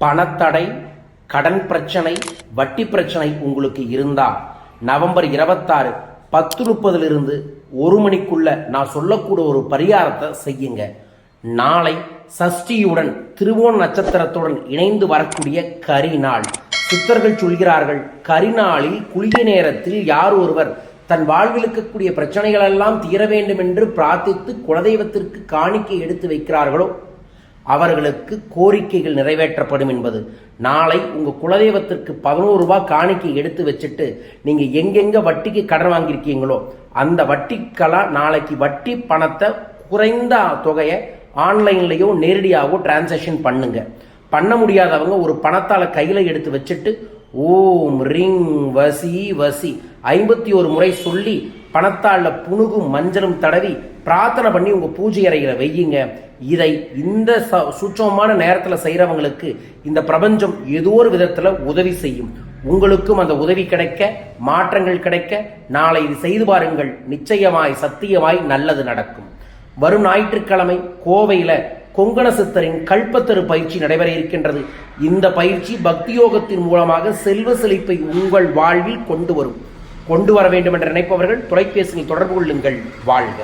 பணத்தடை கடன் பிரச்சனை வட்டி பிரச்சனை உங்களுக்கு இருந்தால் நவம்பர் இருபத்தாறு பத்து முப்பதிலிருந்து ஒரு மணிக்குள்ள நான் சொல்லக்கூடிய ஒரு பரிகாரத்தை செய்யுங்க. நாளை சஷ்டியுடன் திருவோண நட்சத்திரத்துடன் இணைந்து வரக்கூடிய கரிநாள் சித்தர்கள் சொல்கிறார்கள் கரிநாளில் குளிய நேரத்தில் யார் ஒருவர் தன் வாழ்வில் இருக்கக்கூடிய பிரச்சனைகள் எல்லாம் தீர வேண்டும் என்று பிரார்த்தித்து குலதெய்வத்திற்கு காணிக்கை எடுத்து வைக்கிறார்களோ அவர்களுக்கு கோரிக்கைகள் நிறைவேற்றப்படும் என்பது. நாளை உங்கள் குலதெய்வத்திற்கு பதினோரு ரூபாய் காணிக்கை எடுத்து வச்சுட்டு நீங்கள் எங்கெங்கே வட்டிக்கு கடன் வாங்கியிருக்கீங்களோ அந்த வட்டிக்கெல்லாம் நாளைக்கு வட்டி பணத்தை குறைந்த தொகையை ஆன்லைன்லேயோ நேரடியாகவோ டிரான்சாக்ஷன் பண்ணுங்க. பண்ண முடியாதவங்க ஒரு பணத்தால் கையில் எடுத்து வச்சுட்டு ஓம் ரிங் வசி வசி ஐம்பத்தி ஒரு முறை சொல்லி பணத்தாளில் புணுகும் மஞ்சளும் தடவி பிரார்த்தனை பண்ணி உங்க பூஜை அறையில வையுங்க. இதை இந்த ச- சுற்றமான நேரத்துல செய்யறவங்களுக்கு இந்த பிரபஞ்சம் ஏதோ ஒரு விதத்துல உதவி செய்யும். உங்களுக்கும் அந்த உதவி கிடைக்க மாற்றங்கள் கிடைக்க நாளை இது செய்து பாருங்கள். நிச்சயமாய் சத்தியமாய் நல்லது நடக்கும். வரும் ஞாயிற்றுக்கிழமை கோவையில கொங்கண சித்தரின் கல்பத்தரு பயிற்சி நடைபெற இருக்கின்றது. இந்த பயிற்சி பக்தி யோகத்தின் மூலமாக செல்வ செழிப்பை உங்கள் வாழ்வில் கொண்டு வரும். கொண்டு வர வேண்டும் என்று நினைப்பவர்கள் தொலைபேசியில் தொடர்பு கொள்ளுங்கள் வாழ்க.